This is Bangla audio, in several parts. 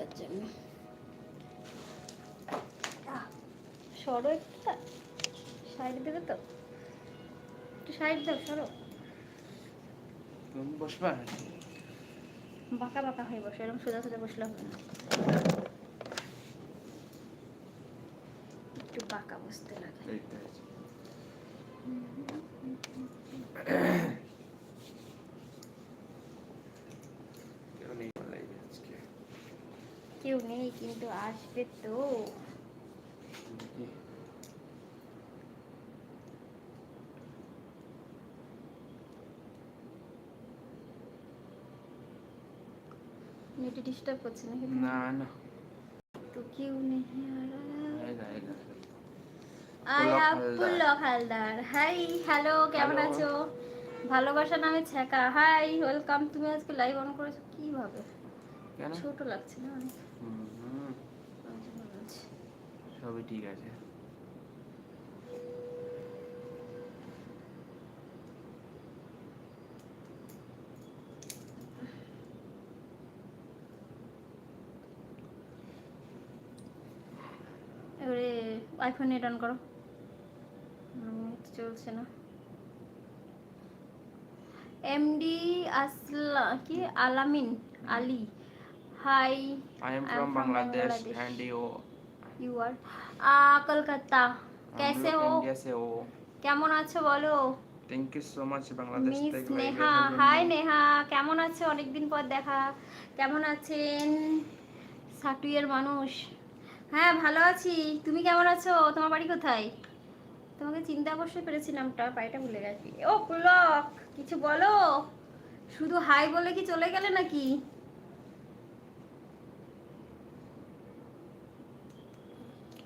তার জন্য। সরো একটা। সাইড দেবে তো? একটু সাইড দাও সরো। বসবা? বাঁকা বাঁকা হয়ে বসে এরকম সোজা সোজা বসলে হবে না। একটু বাঁকা বসতে লাগে এই তো আছে। কেউ নেই live এ আজকে। কেউ নেই কিন্তু আসবে তো। নেটে ডিস্টার্ব করছে নাকি না না। তো কেউ নেই। আয়া হালদার। হাই হ্যালো কেমন আছো? ভালোবাসা নামে ছেকা হাই ওয়েলকাম। তুমি আজকে লাইভ অন করেছ? কীভাবে? ছোট লাগছে না অনেক হুম, হুম, ওই জন্য বলছি। সবই ঠিক আছে। এবারে আইফোন নেট অন করো। চলছে না। এমডি আসলা কি? Alamin Ali. Hi from Bangladesh Bangladesh. and you you আর কলকাতা কেসে হো কেসে হো কেমন আছো বলো thank you so much Bangladesh থেকে নেহা হাই নেহা কেমন আছো অনেকদিন পর দেখা। কেমন আছেন? সাটুইয়ের মানুষ। হ্যাঁ ভালো আছি। তুমি কেমন আছো? তোমার বাড়ি কোথায়? তোমাকে চিন্তা করতে পেরেছিলাম টা বাড়িটা ভুলে গেছি। ও ব্লক! কিছু বলো? শুধু হাই বলে কি চলে গেলে নাকি?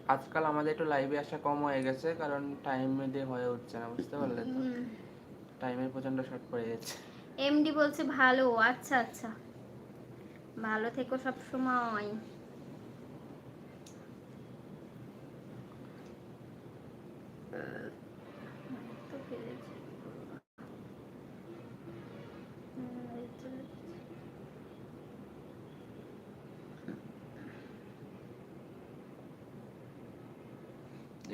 আজকাল আমাদের একটু লাইভে আসা কম হয়ে গেছে কারণ টাইম দিয়ে হয়ে উঠছে না বুঝতে পারলে তো? টাইমের প্রচণ্ড শর্ট পড়ে যাচ্ছে এমডি বলছে ভালো আচ্ছা আচ্ছা। ভালো থেকো সব সময়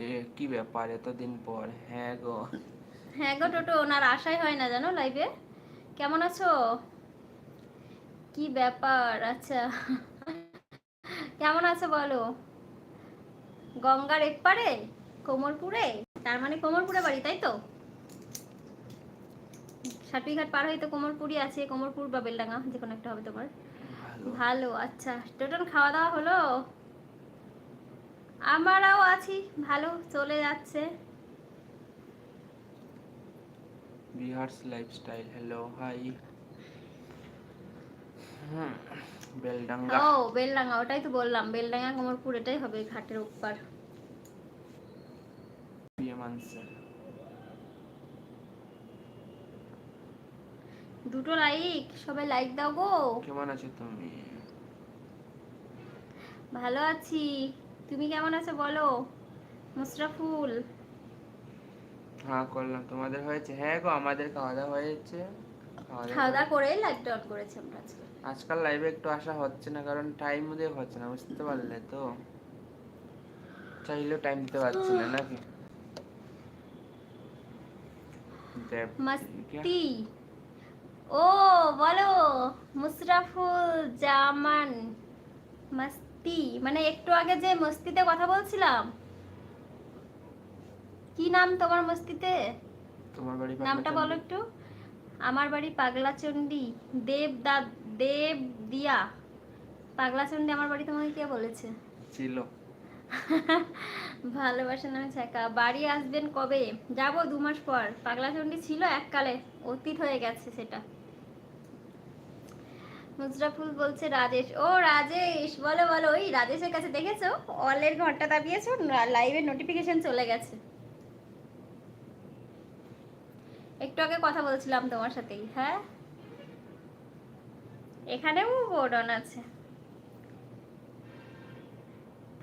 এ কি ব্যাপার এতদিন পর? হ্যাঁ গো। হ্যাঁ গো টোটো ওনার আশাই হয় না জানো লাইভে কেমন আছো? কি ব্যাপার? আচ্ছা। কেমন আছো বলো? গঙ্গার এপারে কোমরপুরে? তার মানে কোমরপুরে বাড়ি তাই তো? সাটুইঘাট পার হয়ে তো কোমরপুরই আছে কোমরপুর বা বেলডাঙ্গা যে কোনো একটা হবে তোমার। ভালো। আচ্ছা। টোটাল খাওয়া দাওয়া হলো? আমরাও আছি ভালো চলে যাচ্ছে। Bihar's lifestyle hello hi Beldanga. ও বেলডাঙ্গা ওটাই তো বললাম বেলডাঙ্গা কোমরপুর এটাই হবে ঘাটের পিএম দুটো লাইক সবাই লাইক দাও গো। কেমন আছো তুমি? ভালো আছি। তুমি কেমন আছো বলো? মুসরাফুল হ্যাঁ করলাম। তোমাদের হয়েছে? হ্যাঁ গো আমাদের খাওয়া দাওয়া হয়েছে। খাওয়া দাওয়া করেই লাইকটা অন করেছি আমরা আজকে। আজকাল লাইভে একটু আসা হচ্ছে না কারণ টাইম দিয়ে হচ্ছে না বুঝতে পারলে তো। চাইলেও টাইম দিতে পারছি না নাকি? মাস্তি। ও বলো মুসরাফুল জামান। মাস্তি। মানে একটু আগে যে মস্তিতে কথা বলছিলাম। কি নাম তোমার মস্তিতে? তোমার বাড়ি নামটা বলো একটু। আমার বাড়ি পাগলাচন্ডী দেব দা দেব দিয়া। পাগলাচন্ডী আমার বাড়ি তোমাকে কে বলেছে? ছিল। ভালোবাসা নামে ছেঁকা বাড়ি আসবেন কবে? যাব দু মাস পর। পাগলা পাগলাচন্ডী ছিল এককালে। অতীত হয়ে গেছে সেটা। মুজরাফুল বলছে রাজেশ। ও রাজেশ বলো বলো ওই রাজেশের কাছে দেখেছ? অলের ঘণ্টা দাবিয়েছো লাইভের নোটিফিকেশন চলে গেছে। একটু আগে কথা বলছিলাম তোমার সাথেই হ্যাঁ? এখানেও বোর্ডন আছে।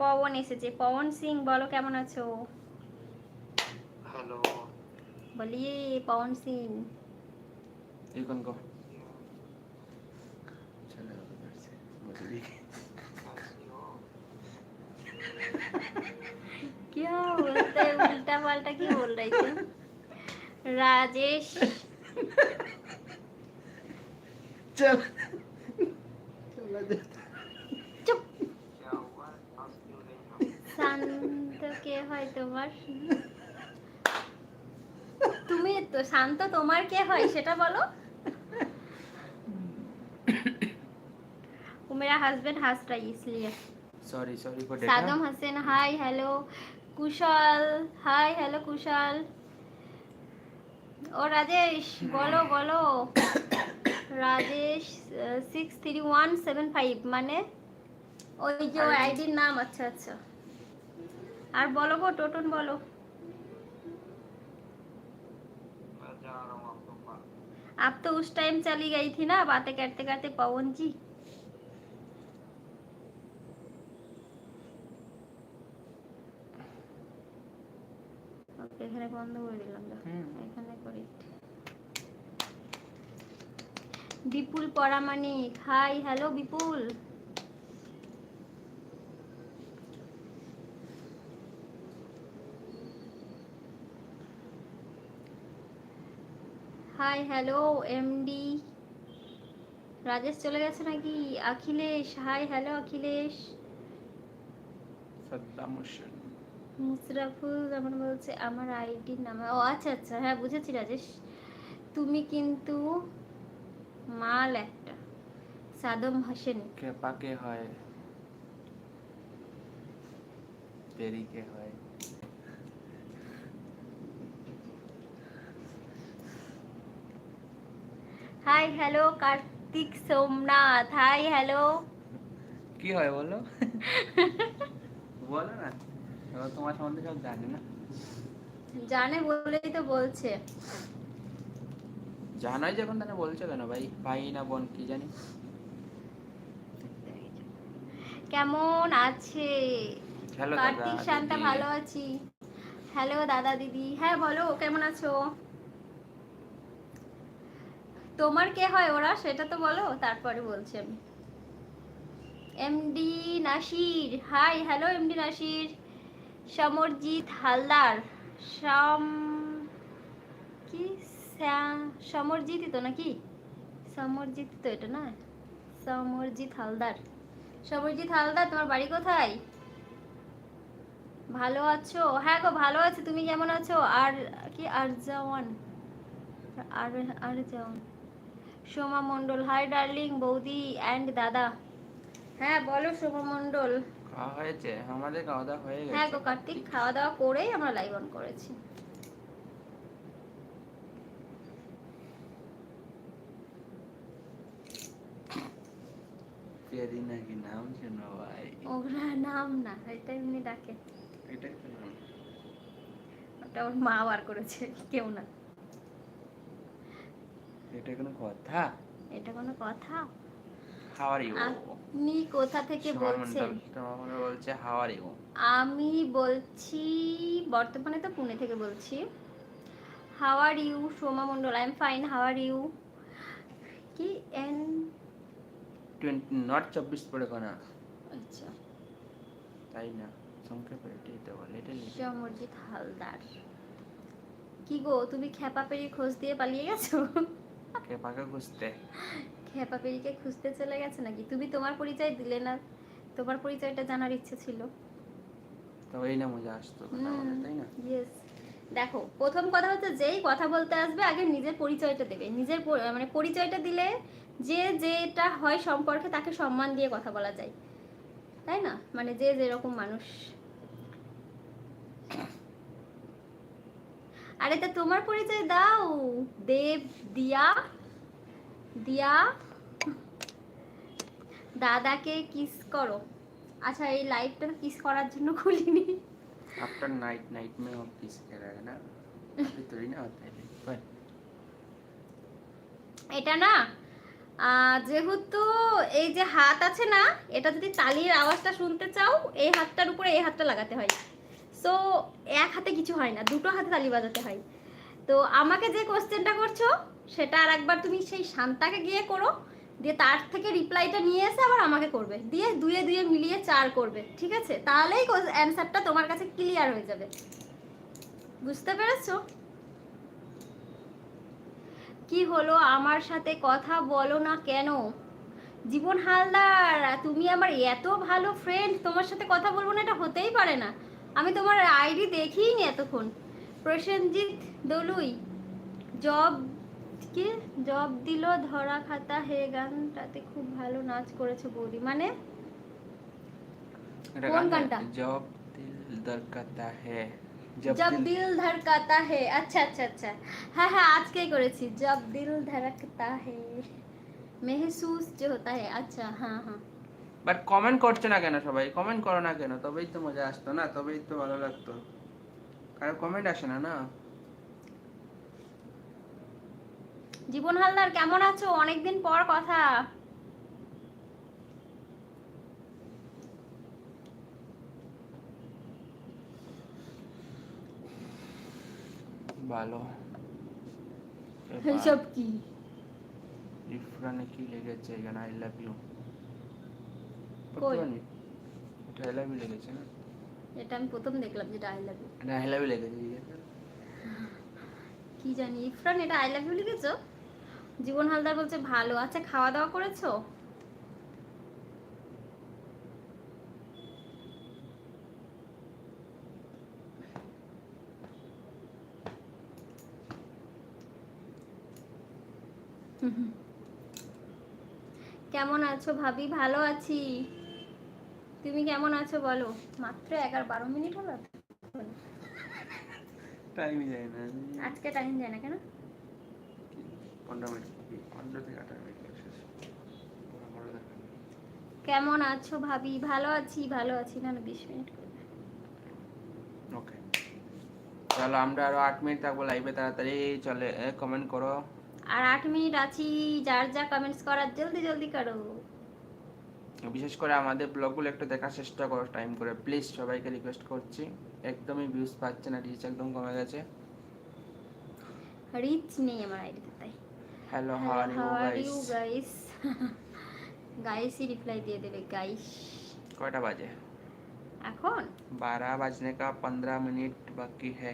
পবন এসেছে। পবন সিং বলো কেমন আছো? হ্যালো বলিয়ে পবন সিং। এখন करेगी क्या बोलते उल्टा पाल्टा की बोल रही थी राजेश चल चला जाता चुप शांत के হয় তোমার তুমি তো শান্ত তোমার কে হয় সেটা বলো मेरा हस्बैंड हंस रहा है इसलिए sorry sorry for Saddam Hasan hi hello Kushal hi hello Kushal ও রাজেশ বলো বলো Rajesh six three one seven five মানে ওই যে ID আইডির নাম আচ্ছা আচ্ছা আর বলো গো টোটন বলো आप तो उस टाइम चली गई थी ना बातें करते करते पवन जी এখানে বন্ধ করে দিলাম দেখো। এখানে করি। Bipul Paramanik hi hello Bipul. Hi hello MD Rajesh চলে গেছে নাকি? Akhilesh. Hi hello Akhilesh. Saddam Hossain. যেমন বলছে আমার আইডির নাম ও আচ্ছা আচ্ছা হ্যাঁ বুঝেছি রাজেশ। তুমি কিন্তু মাল একটা সাদম হোসেন। কে পাকে হয়? হয়? Hi hello Kartik Somnath hi hello. কি হয় বলো? বলো না। তোমার সম্বন্ধে সব জানে না? জানে বলেই তো বলছে। জানাই যখন তাহলে বলছো কেন? ভাই ভাই না বোন কি জানি? কেমন আছে? হ্যালো কার্তিক শান্তা ভালো আছি। হ্যালো দাদা দিদি। হ্যাঁ বলো কেমন আছো? তোমার কে হয় ওরা? সেটা তো বলো তারপরে বলছি আমি। MD Nasir. Hi hello MD Nasir. Samarjit Haldar সম কি? সমরজিৎই তো নাকি? সমরজিৎ তো এটা না? সমরজিৎ হালদার সমরজিৎ হালদার তোমার বাড়ি কোথায়? ভালো আছো? হ্যাঁ গো, ভালো আছি। তুমি কেমন আছো? আর কি, আরজাওয়ান? আর, আরজাওয়ান। সোমা মণ্ডল হাই ডার্লিং বৌদি অ্যান্ড দাদা। হ্যাঁ বলো সোমা মণ্ডল। খাওয়া হয়েছে? আমাদের খাওয়া দাওয়া হয়ে গেছে। হ্যাঁ গো কার্তিক খাওয়া দাওয়া করেই আমরা লাইভ অন করেছি। তেরি নাকি নাম শোনো ভাই? ওরা নাম না এটা এমনি ডাকে। এটা কি নাম? ওটা ওর মা বার করেছে কেউ না। এটা কোনো কথা? এটা কোনো কথা? হাউ আর ইউ আপনি কোথা থেকে বলছেন? তোমার বলছে হাউ আর ইউ আমি বলছি বর্তমানে তো পুনে থেকে বলছি। How are you Soma Mondal I am fine how are you. কি এন? টোয়েন্টি নট চব্বিশ পড়ে কোনা আচ্ছা। তাই না? সংক্ষেপে এটাই তো বলে এটা সমরজিৎ হালদার। কি গো তুমি খেপা পেরিয়ে খোঁজ দিয়ে পালিয়ে গেছো? কে পাকে খুঁজতে। খেপা পেরিকে খুঁজতে চলে গেছে নাকি? তুমি তোমার পরিচয় দিলে না। তোমার পরিচয়টা জানার ইচ্ছে ছিল। না মজা আসতো তাই না? ইয়েস দেখো প্রথম কথা হচ্ছে যেই কথা বলতে আসবে আগে নিজের পরিচয়টা দেবে। নিজের মানে পরিচয়টা দিলে যে যেটা হয় সম্পর্কে তাকে সম্মান দিয়ে কথা বলা যায়। তাই না? মানে যে যেরকম মানুষ। আরে তা তোমার পরিচয় দাও। দেব দিয়া। দিয়া দাদাকে কিস করো আচ্ছা এই লাইভটা কিস করার জন্য খুলিনি आफ्टर नाइट नाइट में वो किस कर रहा है ना अभी थोड़ी ना होता है पर এটা না আহ, যেহেতু এই যে হাত আছে না এটা যদি তালির আওয়াজটা শুনতে চাও এই হাতটার উপরে এই হাতটা লাগাতে হয় সো এক হাতে কিছু হয় না দুটো হাতে তালি বাজাতে হয় তো আমাকে যে কোশ্চেনটা করছো সেটা আর একবার তুমি সেই শান্তাকে গিয়ে করো, দিয়ে তার থেকে রিপ্লাইটা নিয়ে এসে আবার আমাকে করবে। দিয়ে দুয়ে দুয়ে মিলিয়ে চার করবে, ঠিক আছে? তাহলেই অ্যান্সারটা তোমার কাছে ক্লিয়ার হয়ে যাবে। বুঝতে পেরেছ? কি হলো আমার সাথে কথা বলো না কেন? জীবন হালদার, তুমি আমার এত ভালো ফ্রেন্ড তোমার সাথে কথা বলব না, এটা হতেই পারে না। আমি তোমার আইডি দেখিই নি এতক্ষণ। প্রসেনজিৎ দলুই, জব কি? জব দিল ধরা খাতা হে গানটাতে খুব ভালো নাচ করেছে বৌদি। মানে? কোন গানটা? জব দিল দরকাতা হে। জব দিল। ধড়কাতা হে। আচ্ছা আচ্ছা আচ্ছা। হ্যাঁ হ্যাঁ আজকেই করেছি। জব দিল ধড়কতা হে। মেহসুস যে হতা হে। আচ্ছা হ্যাঁ হ্যাঁ। বাট কমেন্ট করছে না কেন সবাই? কমেন্ট করো না কেন? তবেই তো মজা আসতো না? তবেই তো ভালো লাগতো। কারণ কমেন্ট আসে না না? জীবন হালদার কেমন আছো? অনেকদিন পর কথা। ভালো। এইসব কি? ইফরানে কি লেগেছে এখানে? আই লাভ ইউ কই? এটা আই লাভ ইউ লেগেছে না? এটা আমি প্রথম দেখলাম যেটা I love you I love you লেগেছে কি জানি? ইফরান এটা আই লাভ ইউ লিখেছো জীবন হালদার বলছে ভালো আচ্ছা খাওয়া দাওয়া করেছ? কেমন আছো ভাবি? ভালো আছি। তুমি কেমন আছো বলো? মাত্র এগারো বারো মিনিট হলো? টাইমই যায় না। আজকে টাইম যায় না কেন পনেরো মিনিট পনেরো থেকে আঠারো মিনিট শেষ পুরো বড় দেখা নেই। কেমন আছো ভাবি? ভালো আছি ভালো আছি। না বিশ মিনিট। ওকে চলো আমরা আরও আট মিনিট থাকব লাইভে তাড়াতাড়ি চলে কমেন্ট করো। আর আট মিনিট আছি যার যা কমেন্টস করার জলদি জলদি করো। বিশেষ করে আমাদের ব্লগগুলো একটু দেখার চেষ্টা করো টাইম করে। প্লিজ সবাইকে রিকোয়েস্ট করছি। একদমই ভিউজ পাচ্ছে না রিচ একদম কমে গেছে। রিচ নেই আমার আইডিতে তাই hello how are you guys গাইসই reply দিয়ে দেবে গাইস কয়টা বাজে এখন? 12 বাজনে কা 15 মিনিট বাকি है।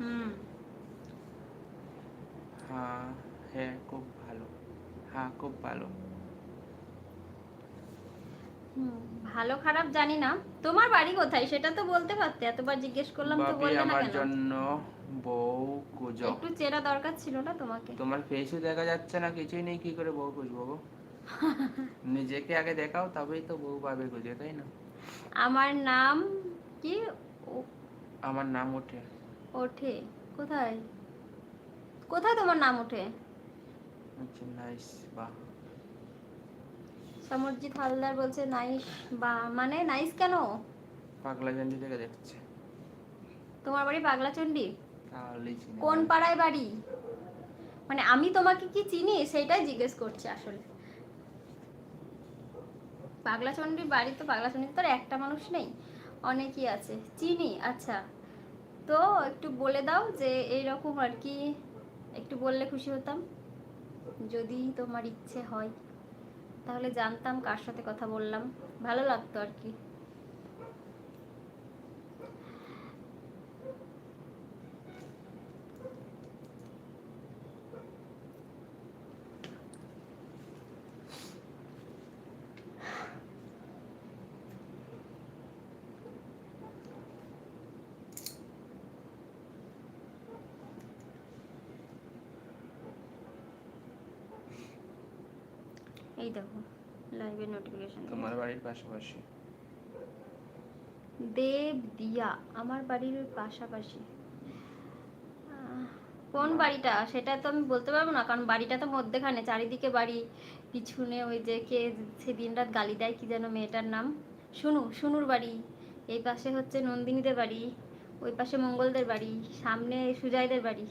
হুম হ্যাঁ হ্যাঁ খুব ভালো হ্যাঁ খুব ভালো ভালো খারাপ জানি না তোমার বাড়ি কোথায় সেটা তো বলতে পারতে এতবার জিজ্ঞেস করলাম তো বললে না কেন আমার জন্য বউ খুঁজো একটু চেনা দরকার ছিল না তোমাকে? তোমার ফেসও দেখা যাচ্ছে না কিছুই নেই কি করে বউ খুঁজবো গো? নিজেকে আগে দেখাও তবেই তো বউ পাবে খুঁজে তাই না? আমার নাম কি? আমার নাম ওঠে। ওঠে? কোথায়? কোথায় তোমার নাম ওঠে? আচ্ছা নাইস বাহ। সমরজিৎ হালদার বলছে নাইস বা মানে নাইস কেন? পাগলা জান্ডি থেকে দেখছে। তোমার বাড়ি তাহলেই চিনি কোন পাড়ায় বাড়ি? মানে আমি তোমাকে কি চিনি? সেটাই জিজ্ঞেস করছি আসলে। পাগলাচন্ডীর বাড়ি তো পাগলাচন্ডীতে তো একটা মানুষ নেই? অনেকই আছে। চিনি? আচ্ছা। তো একটু বলে দাও যে এইরকম আর কি, একটু বললে খুশি হতাম। যদি তোমার ইচ্ছে হয়। তাহলে জানতাম কার সাথে কথা বললাম। ভালো লাগতো আর কি। এই দেখো লাইভের নোটিফিকেশন তোমার বাড়ির পাশাপাশি। দেব দিয়া আমার বাড়ির পাশাপাশি। কোন বাড়িটা? সেটা তো আমি বলতে পারব না কারণ বাড়িটা তো মধ্যেখানে চারিদিকে বাড়ি পিছনে ওই যে কে সেদিন রাত গালি দেয় কি যেন মেয়েটার নাম। শুনু শুনুর বাড়ি এই পাশে হচ্ছে নন্দিনীদের বাড়ি ওই পাশে মঙ্গলদের বাড়ি সামনে সুজয়দের বাড়ি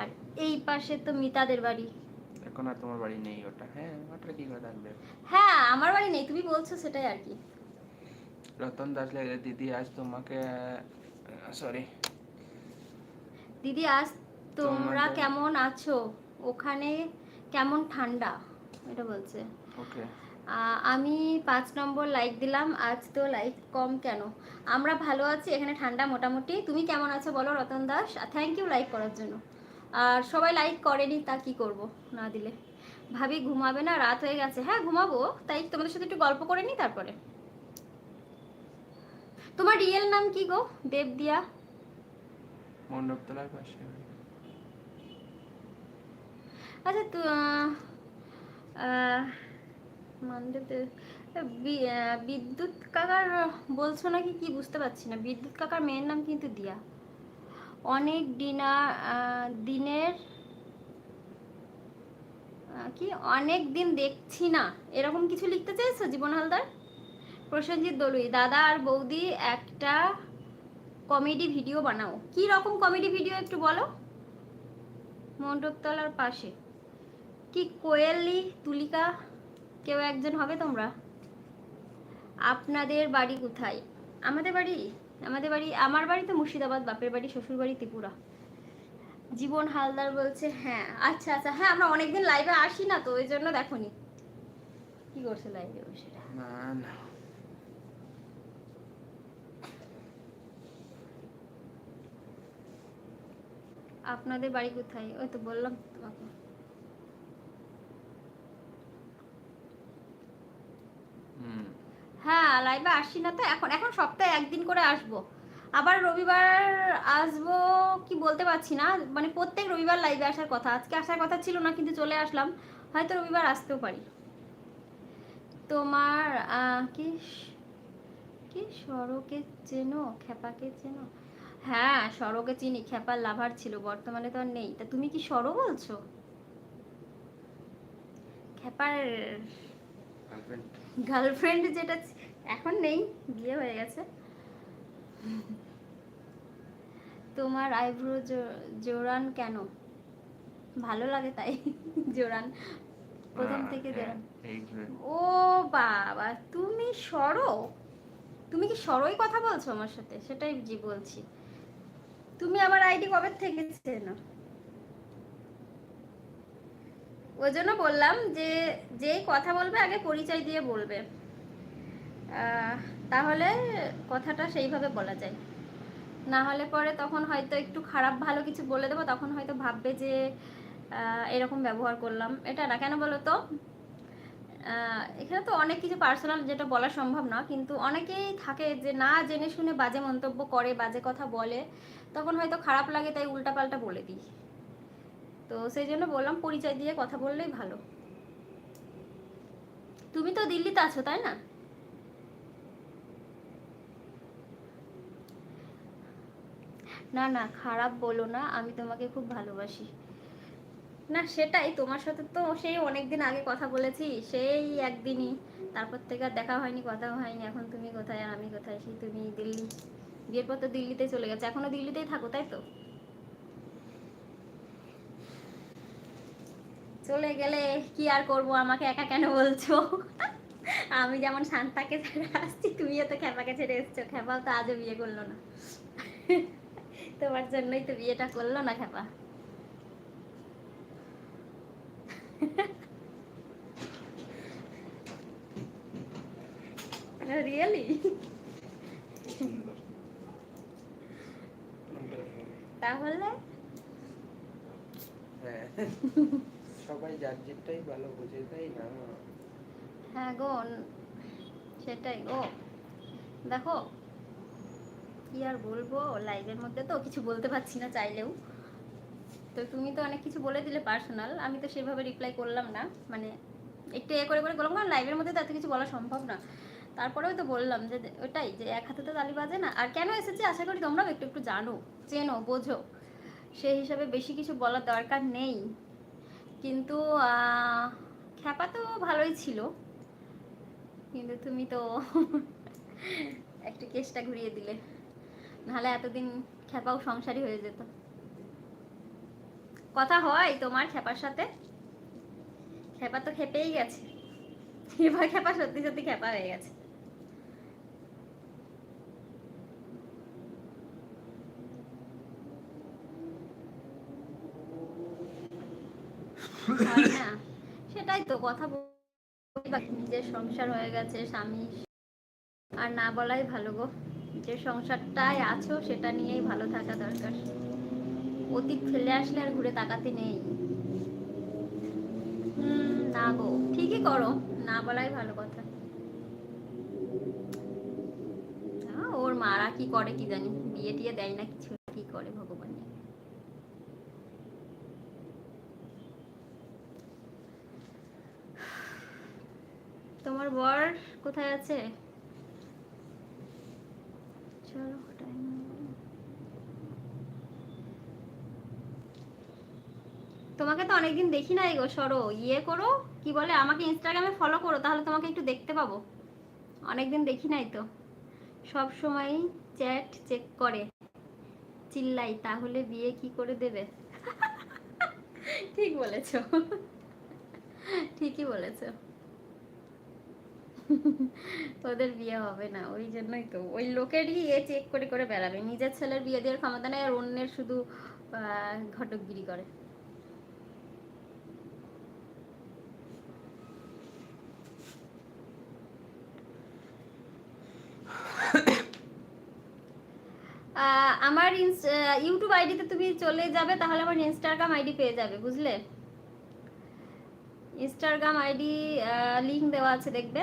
আর এই পাশে তো মিতাদের বাড়ি। এখন আর তোমার বাড়ি নেই ওটা? হ্যাঁ ওটা কি করে থাকবে? হ্যাঁ আমার বাড়ি নেই তুমি বলছো সেটাই আর কি। রতন দাস লেগে দিদি আজ তোমাকে সরি দিদি আজ তোমরা কেমন আছো? ওখানে কেমন ঠান্ডা? এটা বলছে। ওকে। আমি পাঁচ নম্বর লাইক দিলাম আজ তো লাইক কম কেন? আমরা ভালো আছি এখানে ঠান্ডা মোটামুটি। তুমি কেমন আছো বলো Ratan Das? Thank you like করার জন্য। আর সবাই লাইক করেনি তা কি করব? না দিলে। ভাবি ঘুমাবে না রাত হয়ে গেছে। হ্যাঁ ঘুমাবো। তাই তোমাদের সাথে একটু গল্প করে নি তারপরে। তোমার রিয়েল নাম কি গো? দেবদিয়া? মণ্ডপতলার পাশে। আচ্ছা তো বিদ্যুৎ কাকার বলছো নাকি কি? বুঝতে পারছি না। বিদ্যুৎ কাকার মেয়ের নাম কিন্তু দিয়া। অনেক ডিনার দিনের কি? অনেক দিন দেখছি না। এরকম কিছু লিখতে চাইছো, জীবন হালদার? প্রসেনজিৎ দলুই, দাদা আর বৌদি একটা কমেডি ভিডিও বানাও। কি রকম কমেডি ভিডিও একটু বলো? মণ্ডপতলার পাশে। কি কোয়েলি তুলিকা? কেউ একজন হবে তোমরা? আপনাদের বাড়ি কোথায়? আমাদের বাড়ি আমাদের বাড়ি আমার বাড়ি তো মুর্শিদাবাদ বাপের বাড়ি শ্বশুর বাড়ি ত্রিপুরা। জীবন হালদার বলছে হ্যাঁ আচ্ছা আচ্ছা হ্যাঁ আমরা অনেকদিন লাইভে আসি না তো ওই জন্য দেখোনি। কি করছে লাইভে বসে? না না। আপনাদের বাড়ি কোথায়? ওই তো বললাম তোমাকে। হুম। হ্যাঁ লাইভে আসি না তো। এখন এখন সপ্তাহে একদিন করে আসব। আবার রবিবার আসব কি বলতে পারছি না। মানে প্রত্যেক রবিবার লাইভে আসার কথা। আজকে আসার কথা ছিল না কিন্তু চলে আসলাম। হয়তো রবিবার আসতেও পারি। তোমার কি কি সড়কে চেনো? খেপাকে চেনো? হ্যাঁ সড়কে চিনি। খেপার লাভার ছিল। বর্তমানে তো আর নেই। তা তুমি কি সড়ো বলছো? খেপার গার্লফ্রেন্ড যেটা এখন নেই বিয়ে হয়ে গেছে। তোমার আইব্রো জোরান কেন? ভালো লাগে তাই জোরান। প্রথম থেকে জোরান। ও বাবা তুমি সরো। তুমি কি সরোই কথা বলছো আমার সাথে? সেটাই জি বলছি। তুমি আমার আইডি কবে থেকে চেনো? ওই জন্য বললাম যে যেই কথা বলবে আগে পরিচয় দিয়ে বলবে। তাহলে কথাটা সেইভাবে বলা যায়। না হলে পরে তখন হয়তো একটু খারাপ ভালো কিছু বলে দেবো, তখন হয়তো ভাববে যে এরকম ব্যবহার করলাম। এটা না, কেন বলো তো? এখানে তো অনেক কিছু পার্সোনাল যেটা বলা সম্ভব না, কিন্তু অনেকেই থাকে যে না জেনে শুনে বাজে মন্তব্য করে, বাজে কথা বলে, তখন হয়তো খারাপ লাগে, তাই উল্টাপাল্টা বলে দিই। তো সেই জন্য বললাম, পরিচয় দিয়ে কথা বললেই ভালো। তুমি তো দিল্লিতে আছো, তাই না? না না, খারাপ বলো না, আমি তোমাকে খুব ভালোবাসি। না, সেটাই, তোমার সাথে তো সেই অনেকদিন আগে কথা বলেছি, সেই একদিনই। তারপর থেকে আর দেখা হয়নি, কথাও হয়নি, এখন তুমি কোথায় আর আমি কোথায়? সেই তুমি দিল্লি, বিয়ের পর তো দিল্লিতে চলে গেছে, এখনও দিল্লিতেই থাকো, তাই তো? চলে গেলে কি আর করব, আমাকে একা কেন বলছো? আমি যেমন শান্তাকে ছেড়ে আসছি, তুমিও তো খেপাকে ছেড়ে এসছো খেপাও তো আজও বিয়ে করল না। তোমার জন্যই তো বিয়েটা করল না খেপা। রিয়েলি? তাহলে? হ্যাঁ। সবাই যার যেটাই ভালো বোঝে তাই না? হ্যাঁ গো সেটাই গো। দেখো কি আর বলব? লাইভের মধ্যে তো কিছু বলতে পারছি না চাইলেও। তো তুমি তো অনেক কিছু বলে দিলে পার্সোনাল আমি তো সেভাবে রিপ্লাই করলাম না। মানে একটু এ করে করে বললাম কারণ লাইভের মধ্যে তো এত কিছু বলা সম্ভব না। তারপরেও তো বললাম যে, ওটাই যে এক হাতে তো তালি বাজে না। আর কেন এসেছি? আশা করি তোমরাও একটু একটু জানো, চেনো, বোঝো। সেই হিসাবে বেশি কিছু বলার দরকার নেই। কিন্তু খ্যাপা তো ভালোই ছিল। কিন্তু তুমি তো একটু কেসটা ঘুরিয়ে দিলে। নাহলে এতদিন খ্যাপাও সংসারী হয়ে যেত। কথা হয় তোমার খ্যাপার সাথে। খ্যাপা তো খেপেই গেছে। এবার খ্যাপা সত্যি সত্যি খ্যাপা হয়ে গেছে। সেটাই তো কথা নিজের সংসার হয়ে গেছে, স্বামী। আর না বলাই ভালো গো। যে সংসারটায় আছো, সেটা নিয়েই ভালো থাকা দরকার। অতীত ফেলে আসলে আর ঘুরে তাকাতে নেই। না গো, ঠিকই করো, না বলাই ভালো কথা। ওর মারা কি করে কি জানি, বিয়ে টিয়ে দেয় না কিছু, কি করে ভগবান তোমার বর কোথায় আছে? Time হয়ে তোমাকে তো অনেকদিন দেখি নাই গো, সরো। ইয়ে করো, কি বলে, আমাকে ইনস্টাগ্রামে ফলো করো, তাহলে তোমাকে একটু দেখতে পাবো। অনেকদিন দেখি নাই তো। সব সময় চ্যাট চেক করে। চিল্লাই, তাহলে বিয়ে কি করে দেবে? ঠিক বলেছ। ঠিকই বলেছ। ওদের বিয়ে হবে না, ওই জন্যই তো। ওই লোকেরই এ চেক করে করে বেড়াবে। নিজের ছেলের বিয়ে দেওয়ার ক্ষমতা নেই আর অন্যের শুধু ঘটকগিরি করে। আমার ইউটিউব আইডিতে তুমি চলে যাবে, তাহলে আমার ইনস্টাগ্রাম আইডি পেয়ে যাবে, বুঝলে? ইনস্টাগ্রাম আইডি লিংক দেওয়া আছে, দেখবে?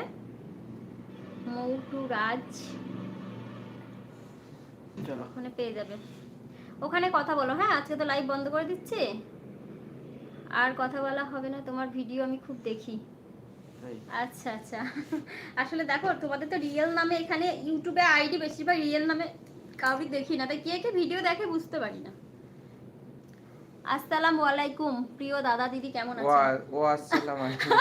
মৌটু রাজ। ওখানে পেয়ে যাবে। ওখানে কথা বলো হ্যাঁ? আজকে তো লাইভ বন্ধ করে দিচ্ছি। আর কথা বলা হবে না তোমার ভিডিও আমি খুব দেখি। আচ্ছা আচ্ছা। আসলে দেখো তোমাদের তো রিয়েল নামে এখানে ইউটিউবে আইডি বেশিরভাগ রিয়েল নামে কাউকে দেখি না তাই কে কে ভিডিও দেখে বুঝতে পারি না। আসসালামু আলাইকুম প্রিয় দাদা দিদি কেমন আছেন? ওয়া- আসসালাম আলাইকুম।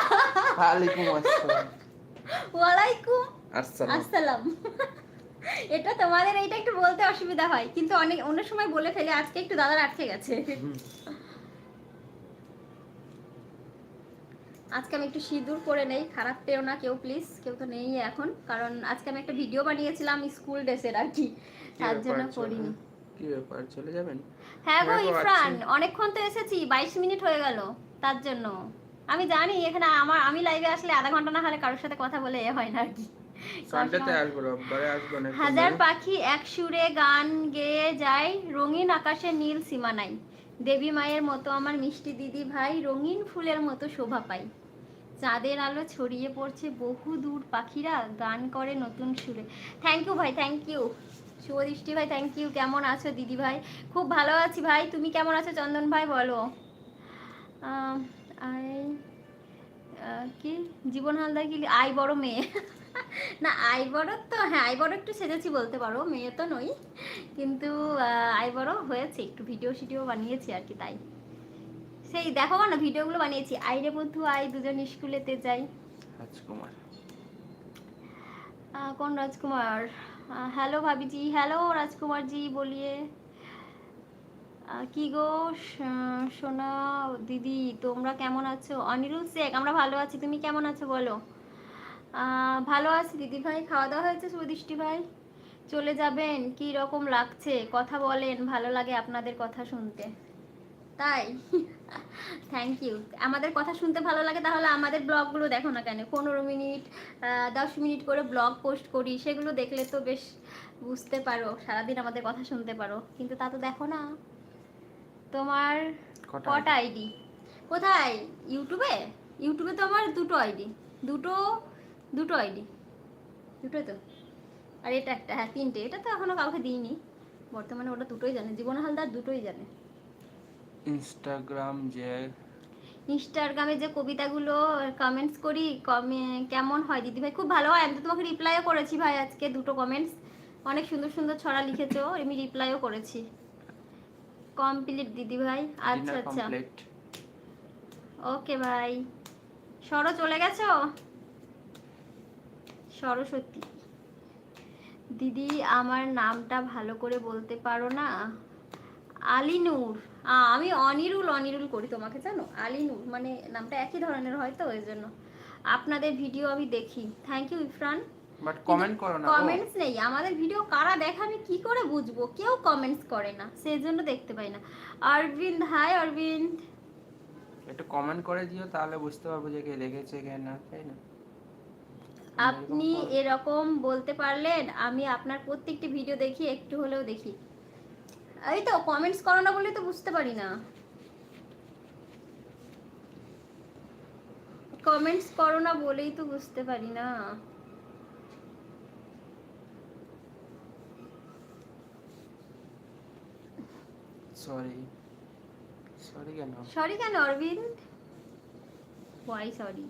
ওয়ালাইকুম আসসালাম। এটা তোমাদের এইটা একটু বলতে অসুবিধা হয় কিন্তু অনেক অন্য সময় বলে ফেলে আজকে একটু দাদার আটকে গেছে। আজকে আমি একটু সিঁদুর করে নেই খারাপ পেও না কেউ প্লিজ কেউ তো নেই এখন কারণ আজকে আমি একটা ভিডিও বানিয়েছিলাম স্কুল ড্রেসের আর কি তার জন্য করিনি। কি ব্যাপার চলে যাবেন? হ্যাঁ গো হ্যাঁ ইফরান অনেকক্ষণ তো এসেছি বাইশ মিনিট হয়ে গেল তার জন্য। আমি জানি এখানে আমার আমি লাইভে আসলে আধা ঘণ্টা না হলে কারোর সাথে কথা বলে এ হয় না আর কি। হাজার পাখি এক সুরে গান গেয়ে যায় রঙিন আকাশে নীল সীমা নাই। দেবী মায়ের মতো আমার মিষ্টি দিদি ভাই রঙিন ফুলের মতো শোভা পাই। চাঁদের আলো ছড়িয়ে পড়ছে বহু দূর পাখিরা গান করে নতুন সুরে। থ্যাংক ইউ ভাই থ্যাংক ইউ শুভদৃষ্টি ভাই থ্যাংক ইউ কেমন আছো দিদি ভাই? খুব ভালো আছি ভাই তুমি কেমন আছো চন্দন ভাই বলো। আই কি? জীবন হালদার কি? আই বড় মেয়ে। না আই বড় তো হ্যাঁ আই বড় একটু সেজেছি বলতে পারো মেয়ে তো নই। কিন্তু আই বড় হয়েছে একটু ভিডিও সিডিও বানিয়েছি আর কি তাই। সেই দেখো না ভিডিওগুলো বানিয়েছি। আইরে বন্ধু আই দুজন স্কুলেতে যাই। রাজকুমার। কোন রাজকুমার? হ্যালো ভাবিজি হ্যালো রাজকুমার জি বলিয়ে কি গো সোনা দিদি তোমরা কেমন আছো? অনিরুল শেখ আমরা ভালো আছি তুমি কেমন আছো বলো? ভালো আছি দিদি ভাই। খাওয়া দাওয়া হয়েছে সুদৃষ্টি ভাই? চলে যাবেন? কি রকম লাগছে? কথা বলেন ভালো লাগে আপনাদের কথা শুনতে। তাই? থ্যাংক ইউ আমাদের কথা শুনতে ভালো লাগে তাহলে আমাদের ব্লগগুলো দেখো না কেন? পনেরো মিনিট দশ মিনিট করে ব্লগ পোস্ট করি সেগুলো দেখলে তো বেশ বুঝতে পারো সারাদিন আমাদের কথা শুনতে পারো। কিন্তু তা তো দেখো না। তোমার কটা কটা আইডি? কোথায়? ইউটিউবে? ইউটিউবে তো আমার দুটো আইডি। দুটো দুটো আইডি। দুটোই তো। আর এটা একটা হ্যাঁ তিনটে। এটা তো এখনও কাউকে দিইনি। বর্তমানে ওটা দুটোই জানে। জীবন হালদার দুটোই জানে। ইনস্টাগ্রাম যে ইনস্টাগ্রামে যে কবিতাগুলো কমেন্টস করি কমে কেমন হয় দিদি ভাই? খুব ভালো হয়। আমি তো তোমাকে রিপ্লাইও করেছি ভাই আজকে দুটো কমেন্টস অনেক সুন্দর সুন্দর ছড়া লিখেছো। আমি রিপ্লাইও করেছি। কমপ্লিট দিদি ভাই। আচ্ছা আচ্ছা। ওকে ভাই সরো চলে গেছো? সরস্বতী। দিদি আমার নামটা ভালো করে বলতে পারো না? আলিনুর। আমি অনিরুল অনিরুল করি তোমাকে জানো? আলিনুর মানে নামটা একই ধরনের হয় তো ওই জন্য আপনাদের ভিডিও আমি দেখি। Thank you Ifran. But comment করো না কমেন্টস নেই। আমাদের ভিডিও কারা দেখে আমি কি করে বুঝব? কেউ কমেন্টস করে না সেই জন্য দেখতে পাই না। অরবিন্দ হাই অরবিন্দ। একটু কমেন্ট করে দিও তাহলে বুঝতে পারব যে কে দেখেছে কে না তাই না? আপনি এরকম বলতে পারলেন আমি আপনার প্রত্যেকটি ভিডিও দেখি একটু হলেও দেখি। এই তো কমেন্টস করো না বলে তো বুঝতে পারি না। কমেন্টস করো না বলেই তো বুঝতে পারি না। সরি সরি কেন? সরি কেন অরবিন্দ? ওয়াই সরি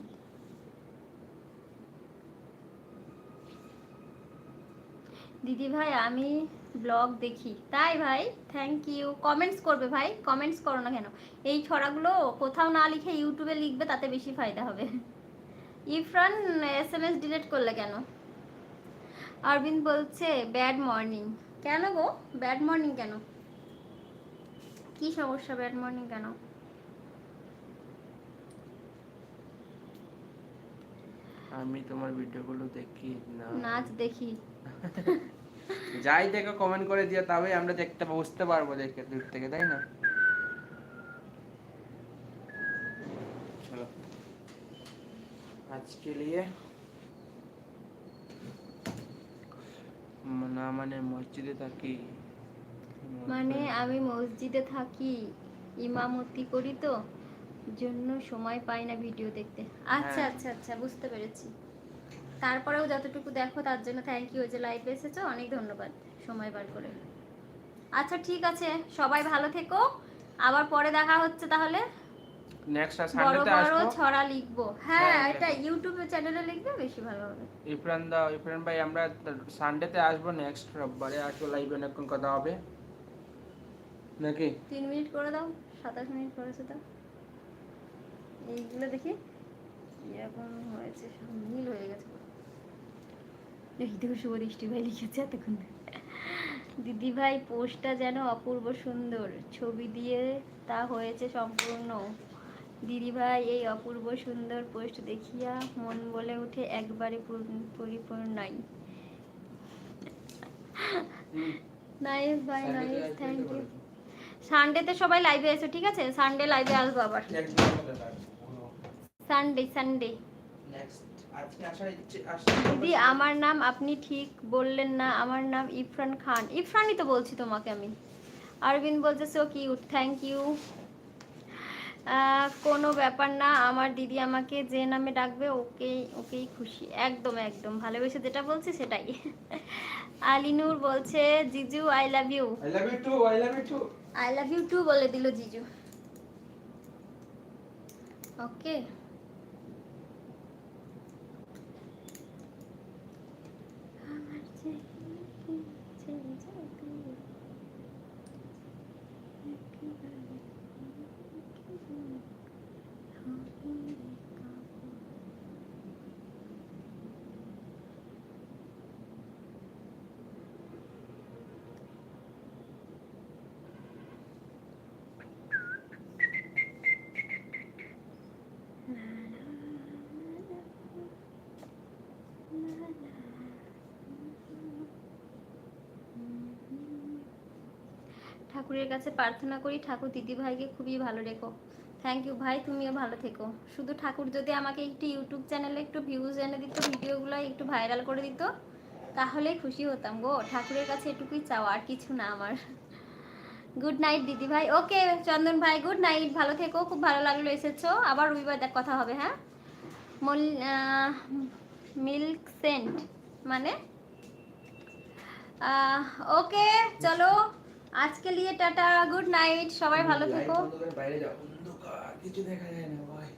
দিদি ভাই আমি ব্লগ দেখি। তাই ভাই থ্যাংক ইউ কমেন্টস করবে ভাই কমেন্টস করো না কেন? এই ছড়াগুলো কোথাও না লিখে ইউটিউবে লিখবে তাতে বেশি ফায়দা হবে। ইফরান এস এম এস ডিলিট করলে কেন? অরবিন্দ বলছে ব্যাড মর্নিং কেন গো? ব্যাড মর্নিং কেন? কি সমস্যা ব্যাড মর্নিং কেন? আমি তোমার ভিডিওগুলো দেখি না। নাচ দেখি। যাই দেখো কমেন্ট করে দিও তবেই আমরা দেখতে বুঝতে পারব দেখে দূর থেকে তাই না? চলো। আজকে লিয়ে না মানে মসজিদে থাকি। মানে আমি মসজিদে থাকি ইমামতি করি তো জন্য সময় পাই না ভিডিও দেখতে। আচ্ছা হ্যাঁ। আচ্ছা আচ্ছা বুঝতে পেরেছি। তারপরেও যতটুকু দেখো তার জন্য থ্যাংক ইউ যে লাইভে এসেছ অনেক ধন্যবাদ। সময় বার করে। আচ্ছা ঠিক আছে সবাই ভালো থেকো। আবার পরে দেখা হচ্ছে তাহলে। নেক্সট বড় সানডেতে বড় আসব। ছড়া লিখব। হ্যাঁ হ্যাঁ, এটা ইউটিউবে চ্যানেলে লিখবে বেশি ভালো হবে। ইফরান দা ইফরান ভাই আমরা সানডেতে আসব নেক্সট রোববারে আসব লাইভে অনেকক্ষণ কথা হবে। নাকি? তিন মিনিট করে দাও সাতাশ মিনিট করেছে দাও এইগুলো দেখি। এরকম হয়েছে সব নীল হয়ে গেছে। পুরো। এই শুভ দৃষ্টি ভাই লিখেছে এতক্ষণ। দিদি ভাই পোস্টটা যেন অপূর্ব সুন্দর। ছবি দিয়ে তা হয়েছে সম্পূর্ণ। দিদি ভাই এই অপূর্ব সুন্দর পোস্ট দেখিয়া মন বলে উঠে একবারে পূর্ণ- পরিপূর্ণাই নাইস ভাই নাইস থ্যাংক ইউ সানডেতে সবাই লাইভে এসো ঠিক আছে? সানডে লাইভে আসব আবার। সানডে সানডে ইচ্ছে দিদি আমার নাম আপনি ঠিক বললেন না। আমার নাম ইফরান খান। ইফরানই তো বলছি তোমাকে আমি। অরবিন্দ বলছে সো কিউট থ্যাংক ইউ। কোনো ব্যাপার না আমার দিদি আমাকে যে নামে ডাকবে ওকেই ওকেই খুশি। একদম একদম। ভালোবেসে যেটা বলছি সেটাই। আলিনুর বলছে জিজু I love you I love you too I love you too I love you too বলে দিল জিজু। ওকে Thank you. ঠাকুরের কাছে প্রার্থনা করি, ঠাকুর দিদি ভাইকে খুবই ভালো রেখো। থ্যাংক ইউ ভাই, তুমিও ভালো থেকো। শুধু ঠাকুর যদি আমাকে একটু ইউটিউব চ্যানেলে একটু ভিউজ এনে দিত ভিডিওগুলো একটু ভাইরাল করে দিত তাহলে খুশি হতাম গো। ঠাকুরের কাছে এটুকুই চাও আর কিছু না আমার। গুড নাইট দিদি ভাই ওকে চন্দন ভাই গুড নাইট ভালো থেকো, খুব ভালো লাগল, এসেছ। আবার রবিবার দেখ, কথা হবে হ্যাঁ? মিল্ক সেন্ট মানে? ওকে চলো। আজকে লিয়ে টাটা গুড নাইট সবাই ভালো থেকো। বাইরে যাও। কিছু দেখা যায় না ভাই।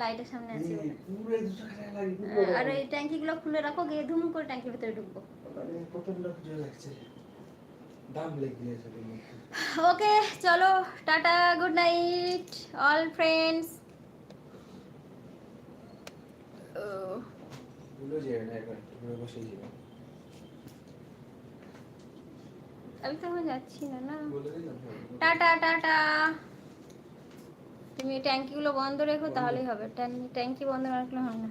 লাইটের সামনে আছি। আর এই ট্যাঙ্কিগুলো খুলে রাখো গিয়ে ধুম করে ট্যাঙ্কির ভিতরে ঢুকবো। প্রচণ্ড কিছু লাগছে। ওকে চলো tata good night all friends. ভুলে না ঘুরে বসে যাবে আমি তো এখন যাচ্ছি না না। টাটা টাটা তুমি ট্যাঙ্কিগুলো বন্ধ রেখো তাহলেই হবে। ট্যাঙ্কি বন্ধ রাখলে হবে না।